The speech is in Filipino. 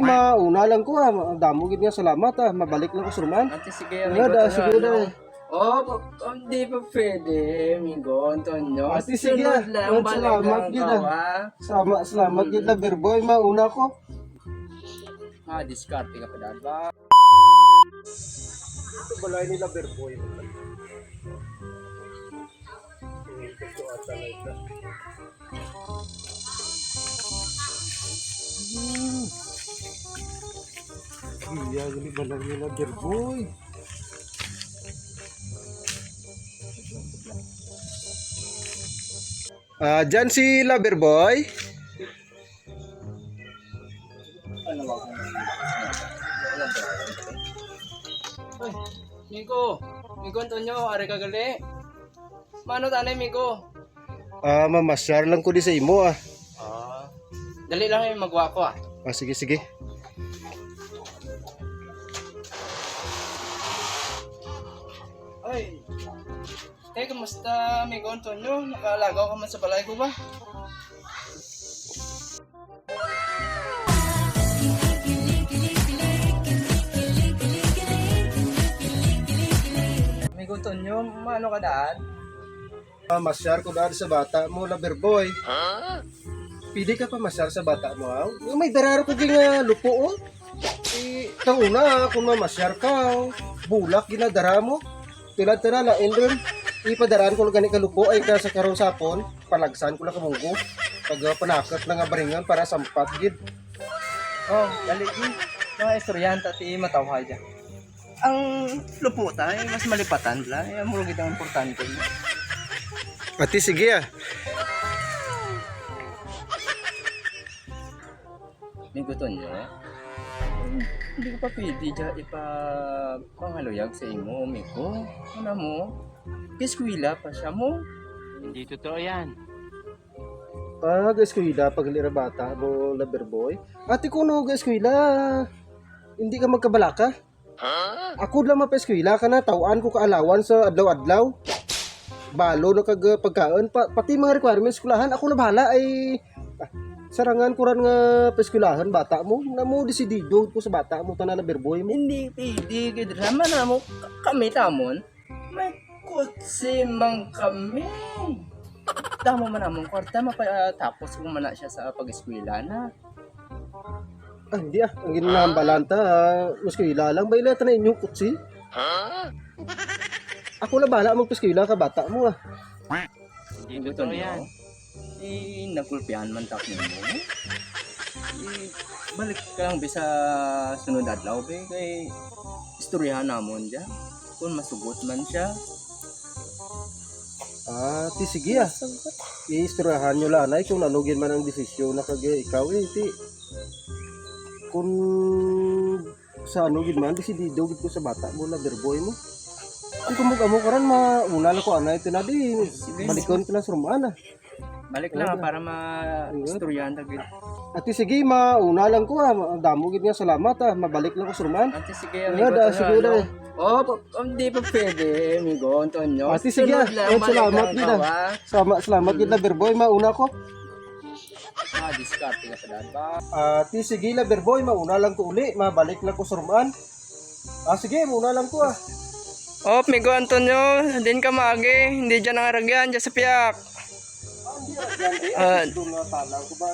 Mauna lang ko ah, ang damo gid nga salamat ah, mabalik lang ko sa ruman. Ate, sige, Nga amigo. da, Tonyo, sige da. ano? Oh, hindi pa pwede, amigo, Antonio. Ate, sige, Sunod ah. lang, Salamat, gid, ah. ah. Sama, salamat gid lover boy, mauna ko. Ah, diskarte ka pa dahil ba? Ito balay ni lover boy. Iya, gini balay ni lover boy. Ah, dyan si lover boy. Ay, Migo, Migo Antonio, are ka gali. Mano tanay, Migo? Ah, mamasyar lang ko di sa imo ah. Ah, dali lang yung magwa ko ah. Ah, sige, sige. Ay, eh, kamusta, Migo Antonio? Nakalagaw ka man sa balay ko ba? Migo Antonio, maano ka daan? Mamasyar ko dahil sa bata mo, lover boy. Pili ka pa masyar sa bata mo, ha? May dararo ka din nga lupo, oh. Eh, tang una, kung mamasyar ka, oh, bulak ginadara mo. Tulad ka na, lain rin. Ipadaraan ko lang gani ka lupo, ay ka sa karong sapon, palagsan ko lang kamunggo. Pag uh, panakat lang nga baringan para sampat, gid. Oh, dali di. Mga estudyante ti matawhay dyan. Ang luputan ay mas malipatan la. Ay, mo gid ang importante. Ati, sige ah. May gusto nyo? Hindi ko pa pwede dyan ipa pangaluyag sa imo, Miko. Ano mo? Kiskwila pa siya mo. Hindi totoo yan. Ah, eskwela pag lira bata mo lover boy. Ate ko no eskwela. Hindi ka magkabalaka? Ako lang mapa-eskwela ka na tawaan ko kaalawan sa adlaw-adlaw. Balo na kag pagkaon pa, pati mga requirements kulahan ako na bahala ay ah, sarangan ko ran nga paeskulahan bata mo na mo desidido ko sa bata mo tanan lover boy mo. Hindi pwede. Gid naman na mo ka- kami tamon. May kutsi man kami. Tama man namon kwarta mapatapos kung mana siya sa pag-eskwela na. Ah, hindi ah. Ang ginambalanta, ah, eskwela lang. Ba ilata na inyong kutsi? Ako na bahala magpaeskwela ka bata mo ah. Hindi totoo niyo? yan. Eh, nagkulpihan man tak mo. Eh, balik ka lang bisa sunod adlaw be kay istoryahan namon dyan. Kung masugot man siya. Ah, ti sige ah. Iistirahan nyo lanay kung nanugin man ang desisyon na kag ikaw eh, ti. Kung sa ano gid man, desidido gid ko sa bata mo na boy mo. Kung kumog amo karon mauna na ko anay tinadi, balikon ko na sa rumaan ah. Balik lang ah, para ma-istoryahan tagid. Ati sige, mauna lang ko ah. Ang damo gid nga salamat ah. Mabalik lang ko sa rumaan. Ate sige, Nga da, sige da. Oh, pa- hindi pa pwede, amigo, Antonio. Ate, sige, eh, salamat ah. ka, ah. Sama, salamat gid na boy, mauna ko. Ah, diskarte ka pa dahil ba? Ati sige, lover boy, mauna lang ko uli. Mabalik lang ko sa rumaan. Ah sige, mauna lang ko ah. Oh, amigo Antonio, din ka maagi. Hindi dyan nangaragyan, dyan sa piyak. Ah, Doon na talang ko ba?